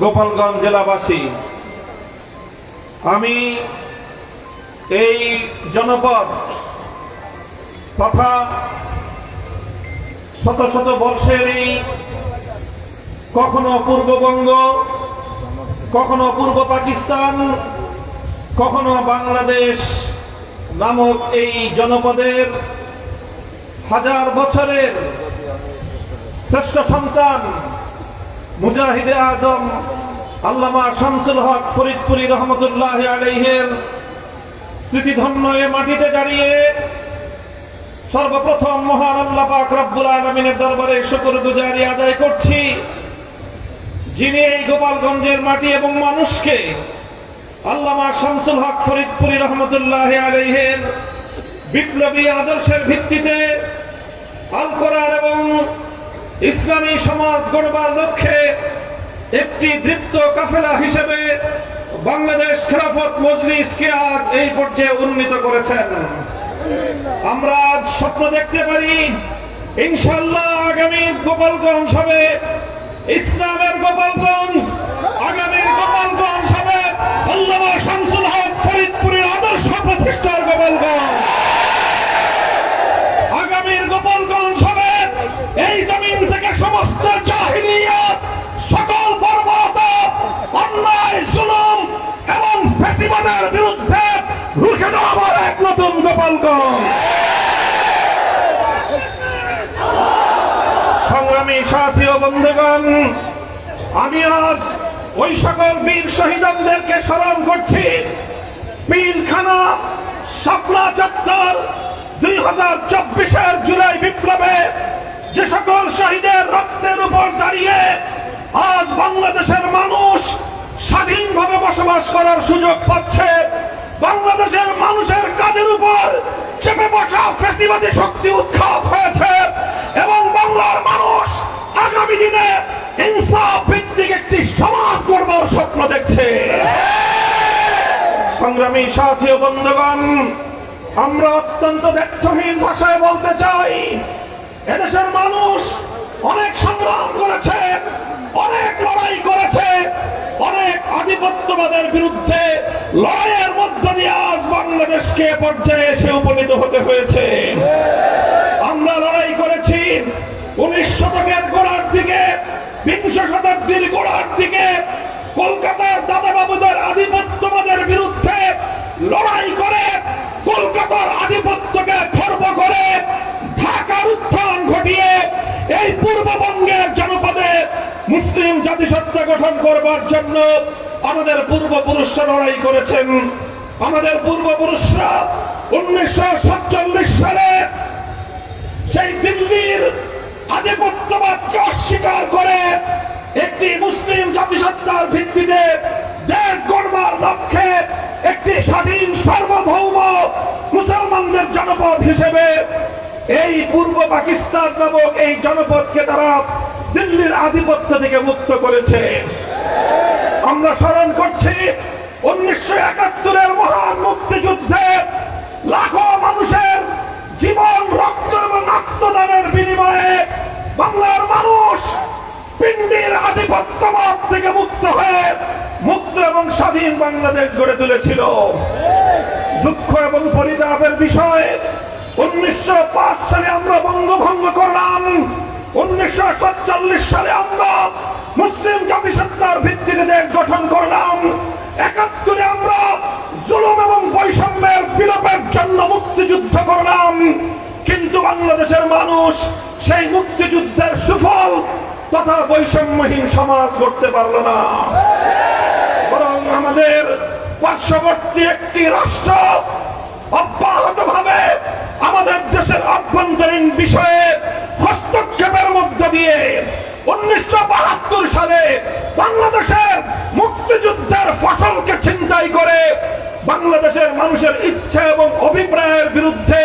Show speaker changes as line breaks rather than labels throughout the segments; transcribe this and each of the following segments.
গোপালগঞ্জ জেলাবাসী, আমি এই জনপদ তথা শত শত বর্ষের এই কখনো পূর্ববঙ্গ, কখনো পূর্ব পাকিস্তান, কখনো বাংলাদেশ নামক এই জনপদের হাজার বছরের শ্রেষ্ঠ সন্তান মুজাহিদে আজম, আল্লামা শামসুল হক ফরিদপুরি রহমতুল্লাহ আলাইহের স্মৃতিধন্য এ মাটিতে দাঁড়িয়ে সর্বপ্রথম মহান রব্বুল আলমিনের দরবারে শুকর গুজারি আদায় করছি। যিনি এই গোপালগঞ্জের মাটি এবং মানুষকে আল্লামা শামসুল হক ফরিদপুরি রহমতুল্লাহ আলাইহের বিপ্লবী আদর্শের ভিত্তিতে ইসলামী সমাজ গড়বার লক্ষ্যে একটি দৃপ্ত কাফেলা হিসেবে বাংলাদেশ খেলাফত মজলিসকে আজ এই পর্যায়ে উন্নীত করেছেন। আমরা আজ স্বপ্ন দেখতে পারি ইনশাল্লাহ আগামী গোপালগঞ্জ হবে, ইসলামের গোপালগঞ্জ, আগামী গোপালগঞ্জ হবে। আল্লামা শামসুল হক ফরিদপুরের আদর্শ প্রতিষ্ঠার গোপালগঞ্জ। গোপালগঞ্জ সংগ্রামী সাথী ও বন্ধুগণ, আমি আজ ওই সকল বীর শহীদদেরকে স্মরণ করছি। পিলখানা শাপলা চত্বর দুই হাজার চব্বিশের জুলাই বিপ্লবে যে সকল শহীদের রক্তের উপর দাঁড়িয়ে আজ বাংলাদেশের মানুষ স্বাধীনভাবে বসবাস করার সুযোগ পাচ্ছে। বাংলাদেশের মানুষের কাজের উপর চেপে বসা ফেসিবাদী শক্তি উৎখাত হয়েছে এবং বাংলার মানুষ আগামী দিনে ইনসাফ ভিত্তিক একটি সমাজ করবার স্বপ্ন দেখছে। সংগ্রামী সাথী বন্ধুগণ, আমরা অত্যন্ত ব্যর্থহীন ভাষায় বলতে চাই, এদেশের মানুষ অনেক সংগ্রাম করেছে অনেক লড়াই করেছে, অনেক আধিপত্যবাদের বিরুদ্ধে লড়াইয়ের মধ্য দিয়ে আজ বাংলাদেশকে পর্যায়ে এসে উপনীত হতে হয়েছে। আমরা লড়াই করেছি উনিশ শতকের গোড়ার দিকে, বিংশ শতাব্দীর গোড়ার দিকে গঠন করবার জন্য আমাদের পূর্বপুরুষরা লড়াই করেছেন। আমাদের পূর্বপুরুষরা উনিশশো সাতচল্লিশ সালে সেই দিল্লির আধিপত্যবাদকে অস্বীকার করে একটি মুসলিম জাতিসত্তার ভিত্তিতে দেশ গড়বার লক্ষ্যে একটি স্বাধীন সার্বভৌম মুসলমানদের জনপদ হিসেবে এই পূর্ব পাকিস্তান নামক এই জনপদকে তারা দিল্লির আধিপত্য থেকে মুক্ত করেছে। আমরা স্মরণ করছি, উনিশশো একাত্তরের মহান মুক্তিযুদ্ধে লাখো মানুষের জীবন, রক্ত এবং আত্মদানের বিনিময়ে বাংলার মানুষ পিণ্ডির আধিপত্যবাদ থেকে মুক্ত হয়ে মুক্ত এবং স্বাধীন বাংলাদেশ গড়ে তুলেছিল। দুঃখ এবং পরিতাপের বিষয় উনিশশো পাঁচ সালে আমরা বঙ্গভঙ্গ করলাম। উনিশশো সালে আমরা মুসলিম জাতিসত্তার ভিত্তিতে দেশ গঠন করলাম। একাত্তরে আমরা জুলুম এবং বৈষম্যের বিলোপের জন্য মুক্তিযুদ্ধ করলাম। কিন্তু বাংলাদেশের মানুষ সেই মুক্তিযুদ্ধের সুফল তথা বৈষম্যহীন সমাজ করতে পারল না। বরং আমাদের পার্শ্ববর্তী একটি রাষ্ট্র অব্যাহত ভাবে আমাদের দেশের অভ্যন্তরীণ বিষয়ে হস্তক্ষেপের মধ্য দিয়ে উনিশশো বাহাত্তর সালে বাংলাদেশের মুক্তিযুদ্ধের ফসলকে ছিনতাই করে বাংলাদেশের মানুষের ইচ্ছা এবং অভিপ্রায়ের বিরুদ্ধে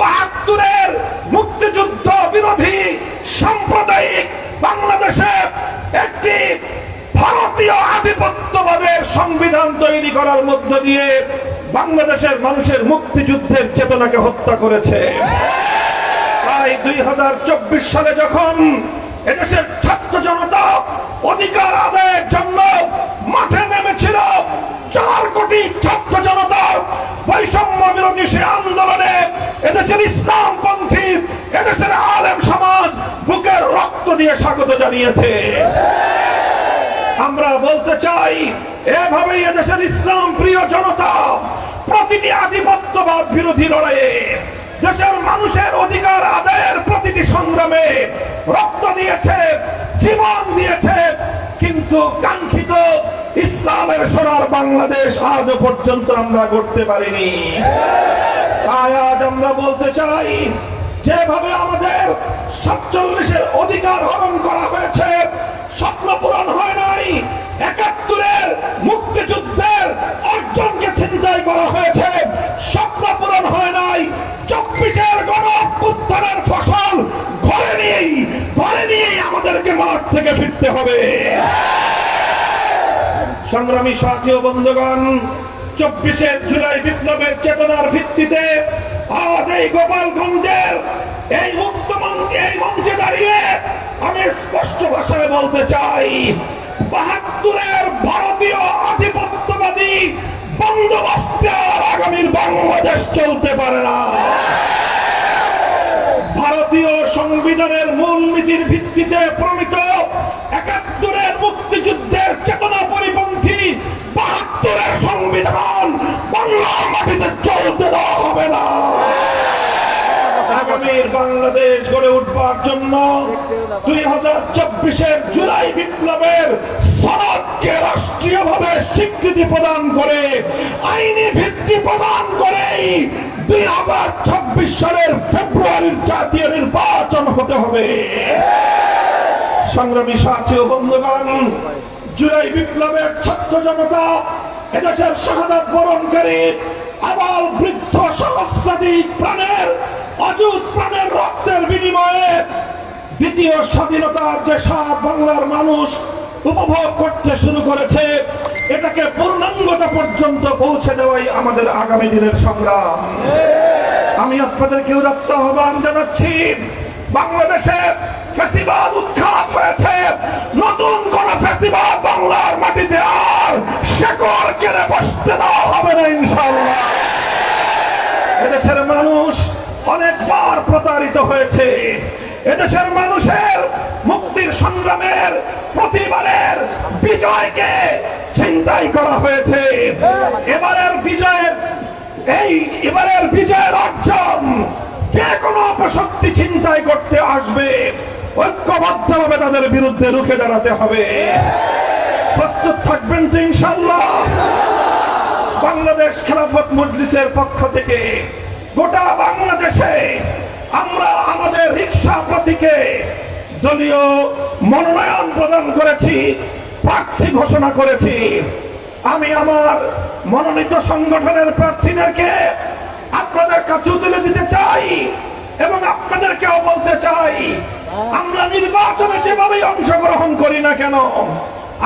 বাহাত্তরের মুক্তিযুদ্ধ বিরোধী সাম্প্রদায়িক বাংলাদেশে একটি ভারতীয় আধিপত্যবাদের সংবিধান তৈরি করার মধ্য দিয়ে বাংলাদেশের মানুষের মুক্তিযুদ্ধের চেতনাকে হত্যা করেছে। তাই দুই হাজার চব্বিশ সালে যখন এদেশের ছাত্র জনতা অধিকার আদায়ের জন্য মাঠে নেমেছিল, চার কোটি ছাত্র জনতা বৈষম্য বিরোধী সে আন্দোলনে এদেশের ইসলামপন্থী, এদেশের আলেম সমাজ বুকের রক্ত দিয়ে স্বাগত জানিয়েছে। আমরা বলতে চাই, এভাবেই এদেশের ইসলাম প্রিয় জনতা, প্রতিটি আধিপত্যবাদ বিরোধী লড়াইয়ে দেশের মানুষের অধিকার আদায়ের প্রতিটি সংগ্রামে রক্ত দিয়েছে, জীবন দিয়েছে, কিন্তু কাঙ্ক্ষিত ইসলামের সোনার বাংলাদেশ আজও পর্যন্ত আমরা করতে পারিনি। তাই আজ আমরা বলতে চাই, যেভাবে আমাদের সাতচল্লিশের অধিকার হরণ করা হয়েছে স্বপ্ন পূরণ হয় নাই। একাত্তরের মুক্তিযুদ্ধের অর্জনকে ছিনতাই করা হয়েছে। স্বপ্ন পূরণ হয় নাই। চব্বিশের গণ ফসল ঘরে নিয়েই ঘরে নিয়েই আমাদেরকে মাঠ থেকে ফিরতে হবে। সংগ্রামী সাথী ও বন্ধুগণ চব্বিশের জুলাই বিপ্লবের চেতনার ভিত্তিতে আজ এই গোপালগঞ্জের এই মুক্ত মঞ্চে এই মঞ্চে দাঁড়িয়ে আমি স্পষ্ট ভাষায় বলতে চাই, বাহাত্তরের ভারতীয় আধিপত্যবাদী বন্দোবস্তে আগামীর বাংলাদেশ চলতে পারে না। ভারতীয় সংবিধানের মূল নীতির ভিত্তিতে উঠবার জন্য দুই হাজার চব্বিশের জুলাই বিপ্লবের সনদকে রাষ্ট্রীয়ভাবে স্বীকৃতি প্রদান করে, আইনি ভিত্তি প্রদান করেই দুই হাজার ছাব্বিশ সালের ফেব্রুয়ারির জাতীয় নির্বাচন হতে হবে। সংগ্রামী সাথী ও বন্ধুগণ, জুলাই বিপ্লবের ছাত্র জনতা, এদেশের শাহাদাত বরণকারী আবার বৃদ্ধ সহস্রাধিক প্রাণের অযুত প্রাণের রক্তের বিনিময়ে দ্বিতীয় স্বাধীনতার যে স্বাদ বাংলার মানুষ উপভোগ করতে শুরু করেছে, এটাকে পূর্ণাঙ্গতা পর্যন্ত পৌঁছে দেওয়াই আমাদের আগামী দিনের সংগ্রাম। আমি আপনাদেরকে উদাত্ত আহ্বান জানাচ্ছি, বাংলাদেশে ফেসিবাদ উৎখাত হয়েছে। নতুন কোন ফেসিবাদ বাংলার মাটিতে আর শেকড় কেড়ে বসতে দেওয়া হবে না ইনশাল্লাহ এদেশের মানুষ অনেকবার প্রতারিত হয়েছে। এদেশের মানুষের মুক্তির সংগ্রামের প্রতিবারের বিজয়কে চিন্তাই করা হয়েছে। এবারের বিজয়ের এই এবারের বিজয়ের অর্জন যে কোনো অপশক্তি চিন্তাই করতে আসবে। ঐক্যবদ্ধভাবে তাদের বিরুদ্ধে রুখে দাঁড়াতে হবে। প্রস্তুত থাকবেন তো ইনশাল্লাহ বাংলাদেশ খেলাফত মজলিসের পক্ষ থেকে গোটা বাংলাদেশে আমরা আমাদের রিক্সা প্রতীকে দলীয় মনোনয়ন প্রদান করেছি, প্রার্থী ঘোষণা করেছি। আমি আমার মনোনীত সংগঠনের প্রার্থীদেরকে আপনাদের কাছে তুলে দিতে চাই এবং আপনাদেরকেও বলতে চাই, আমরা নির্বাচনে যেভাবে অংশগ্রহণ করি না কেন,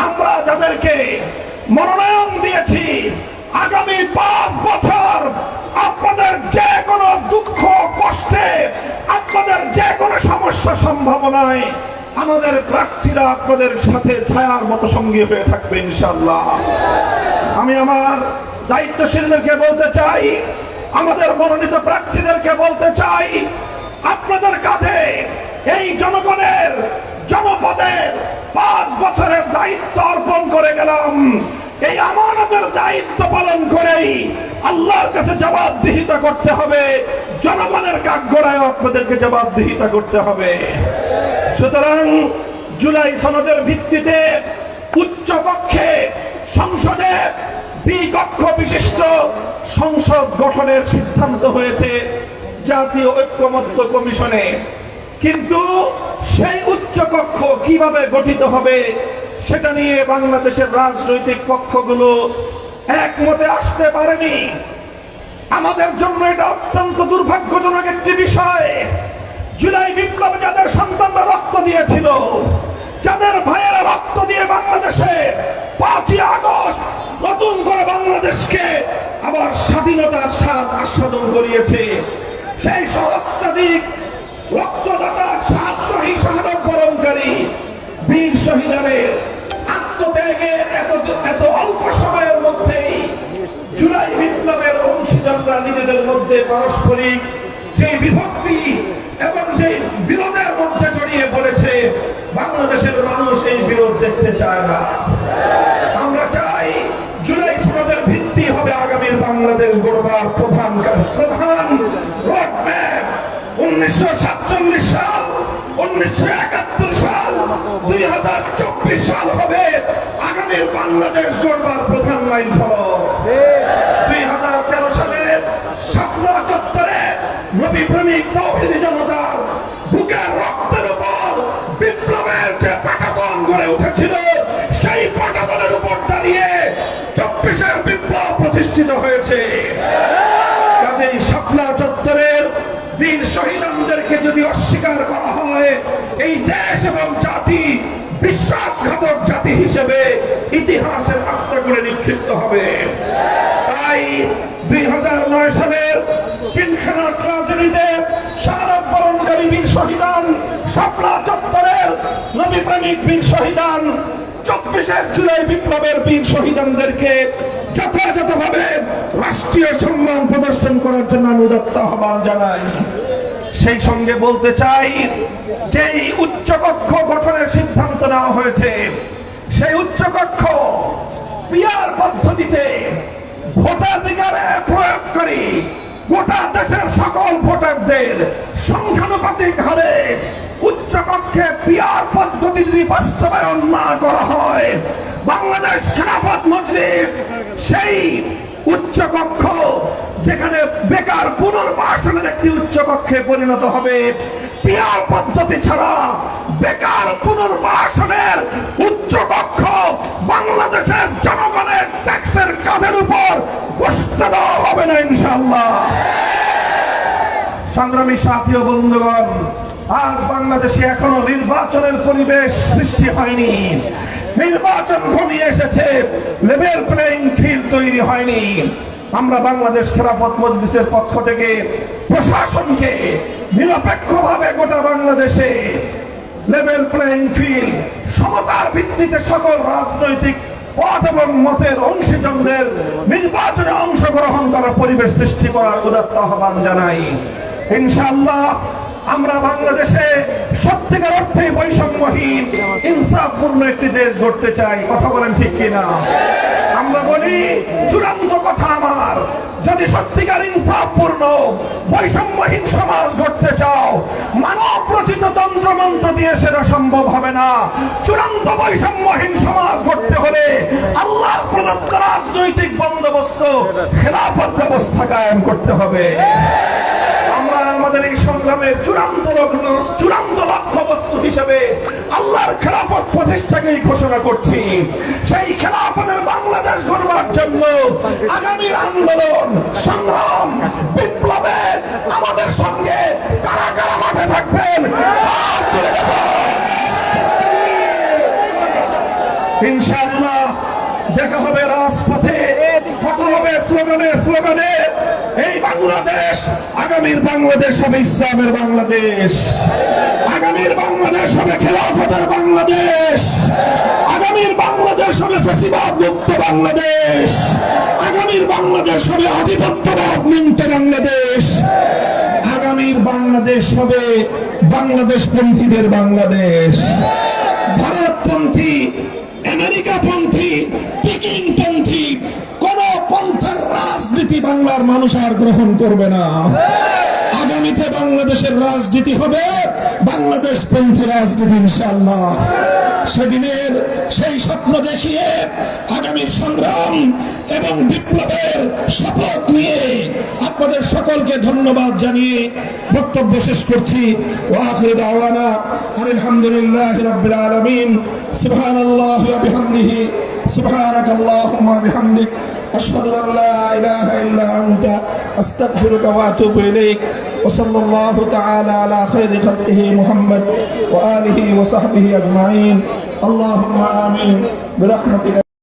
আমরা যাদেরকে মনোনয়ন দিয়েছি, আগামী পাঁচ বছর আপনাদের যে কোনো দুঃখ, কষ্টে আপনাদের যে কোনো সমস্যা, সম্ভাবনায় আমাদের প্রার্থীরা আপনাদের সাথে ছায়ার মতো সঙ্গী হয়ে থাকবে ইনশাল্লাহ আমি আমার দায়িত্বশীলদেরকে বলতে চাই, আমাদের মনোনীত প্রার্থীদেরকে বলতে চাই, আপনাদের কাঁধে এই জনগণের, জনপদের পাঁচ বছরের দায়িত্ব অর্পণ করে গেলাম। এই আমানতের দায়িত্ব পালন করেই আল্লাহর কাছে জবাবদিহিতা করতে হবে। জনগণের কাঠগড়ায় আপনাদেরকে জবাবদিহিতা করতে হবে। সুতরাং জুলাই সনদের ভিত্তিতে উচ্চ কক্ষে সংসদে দ্বিকক্ষ বিশিষ্ট সংসদ গঠনের সিদ্ধান্ত হয়েছে জাতীয় ঐক্যমত্য কমিশনে। কিন্তু সেই উচ্চ কক্ষ কীভাবে গঠিত হবে, সেটা নিয়ে বাংলাদেশের রাজনৈতিক পক্ষগুলো একমতে আসতে পারেনি। আমাদের জন্য এটা অত্যন্ত দুর্ভাগ্যজনক একটি বিষয়। জুলাই বিপ্লবে যাদের সন্তানরা রক্ত দিয়েছিল, যাদের ভাইয়েরা রক্ত দিয়ে বাংলাদেশে পাঁচই আগস্ট নতুন করে বাংলাদেশকে আবার স্বাধীনতার স্বাদ আস্বাদন করিয়েছে। সেই সহস্রাধিক রক্তদাতার সাত শহীদ শাহাদত বরণকারী বীর শহীদানের আত্মত্যাগের এত এত অল্প মধ্যেই জুলাই বিপ্লবের অংশীদাররা নিজেদের মধ্যে পারস্পরিক যে বিভক্তি এবং যে বিরোধের মধ্যে জড়িয়ে পড়েছে, বাংলাদেশের মানুষ এই বিরোধ দেখতে চায় না। আমরা চাই জুলাই সনদের ভিত্তি হবে আগামীর বাংলাদেশ গড়বার প্রধান প্রধান উনিশশো সাতচল্লিশ সাল, উনিশশো একাত্তর দুই হাজার চব্বিশ সাল হবে। আগামীর বাংলাদেশ গড়বার প্রধান লাইন ফলক দুই হাজার তেরো সালে শাপলা চত্বরে নবী প্রেমিক তৌহিদি জনতার বুকের রক্তের উপর বিপ্লবের যে পাটাতন গড়ে উঠেছিল, সেই পাটাতনের উপর দাঁড়িয়ে চব্বিশের বিপ্লব প্রতিষ্ঠিত হয়েছে। কাজেই শাপলা চত্বরের বীর শহীদদেরকে যদি অস্বীকার করা হয়, এই দেশ এবং হিসেবে ইতিহাসের আস্তে করে নিক্ষিপ্ত হবে। তাই দুই হাজার নয় সালের ট্রাজেডিতে বীর শহীদান চত্বরের প্রেমিক বীর শহীদান জুলাই বিপ্লবের বীর শহীদানদেরকে যথাযথভাবে রাষ্ট্রীয় সম্মান প্রদর্শন করার জন্য আমি উদত্ত আহ্বান জানাই। সেই সঙ্গে বলতে চাই যে উচ্চকক্ষ গঠনের সিদ্ধান্ত নেওয়া হয়েছে সেই উচ্চকক্ষ পিয়ার পদ্ধতিতে ভোটাধিকারে প্রয়োগ করি গোটা দেশের সকল ভোটারদের সংখ্যানুপাতিক হারে উচ্চকক্ষে পিয়ার পদ্ধতি যদি বাস্তবায়ন না করা হয়, বাংলাদেশ খেলাফত মজলিস সেই উচ্চকক্ষ যেখানে বেকার পুনর্বাসনের একটি উচ্চকক্ষে পরিণত হবে। পিয়ার পদ্ধতি ছাড়া বেকার পুনর্বাসনের উচ্চকক্ষ বাংলাদেশের জনগণের ট্যাক্সের কাঁধের উপর বসতে দেওয়া হবে না ইনশাল্লাহ সংগ্রামী সাথী ও বন্ধুগণ, আজ বাংলাদেশে এখনও নির্বাচনের পরিবেশ সৃষ্টি হয়নি। নির্বাচন ঘনিয়ে এসেছে লেভেল প্লেইং ফিল্ড তৈরি হয়নি। আমরা বাংলাদেশ খেলাফত মজলিসের পক্ষ থেকে প্রশাসনকে নিরপেক্ষভাবে গোটা বাংলাদেশে লেভেল প্লেইং ফিল্ড সমতার ভিত্তিতে সকল রাজনৈতিক পথ এবং মতের অংশীজনদের নির্বাচনে অংশগ্রহণ করার পরিবেশ সৃষ্টি করার উদাত্ত আহ্বান জানাই। ইনশাআল্লাহ আমরা বাংলাদেশে সত্যিকার অর্থে বৈষম্যহীন, ইনসাফপূর্ণ একটি দেশ গড়তে চাই। কথা বলেন ঠিক কিনা? আমরা বলি, চূড়ান্ত কথা আমার। যদি সত্যিকার ইনসাফপূর্ণ বৈষম্যহীন সমাজ গড়তে চাও, মানব রচিত তন্ত্র মন্ত্র দিয়ে সেটা সম্ভব হবে না। চূড়ান্ত বৈষম্যহীন সমাজ গড়তে হলে আল্লাহ প্রদত্ত রাজনৈতিক বন্দোবস্ত, খেলাফত ব্যবস্থা কায়েম করতে হবে। আমাদের এই সংগ্রামের চূড়ান্ত চূড়ান্ত লক্ষ্য বস্তু হিসেবে আল্লাহর খেলাফত প্রতিষ্ঠাকেই ঘোষণা করছি সেই খেলাফতের বাংলাদেশ গড়বার জন্য আগামীর আন্দোলন, সংগ্রাম, বিপ্লবে আমাদের সঙ্গে কারা কারা মাঠে থাকবেন। ইনশাআল্লাহ দেখা হবে রাজপথে, কথা হবে স্লোগানে স্লোগানে এই বাংলাদেশ আগামীর বাংলাদেশ হবে ইসলামের বাংলাদেশ। আগামীর বাংলাদেশ হবে খেলাফতের বাংলাদেশ। আগামীর বাংলাদেশ হবে ফেসিবাদ মুক্ত বাংলাদেশ। আগামীর বাংলাদেশ হবে আধিপত্যবাদ মুক্ত বাংলাদেশ। আগামীর বাংলাদেশ হবে বাংলাদেশ পন্থীদের বাংলাদেশ। ভারতপন্থী, আমেরিকাপন্থী পিকিং পন্থী কোন পন্থার রাজনীতি বাংলার মানুষ আর গ্রহণ করবে না। আগামীতে বাংলাদেশের রাজনীতি হবে বাংলাদেশ পন্থী রাজনীতি ইনশাল্লাহ সেদিনের সেই স্বপ্ন দেখিয়ে আগামীর সংগ্রাম এবং বিপ্লবের শপথ নিয়ে আপনাদের সকলকে ধন্যবাদ জানিয়ে বক্তব্য শেষ করছি। আলহামদুলিল্লাহ রাব্বিল আলামিন। সুবহানাল্লাহি ওয়া أشهد أن لا إله إلا أنت أستغفرك وأتوب إليك. وصلى الله تعالى على خير خلقه محمد وآله وصحبه أجمعين. اللهم آمين. برحمتك.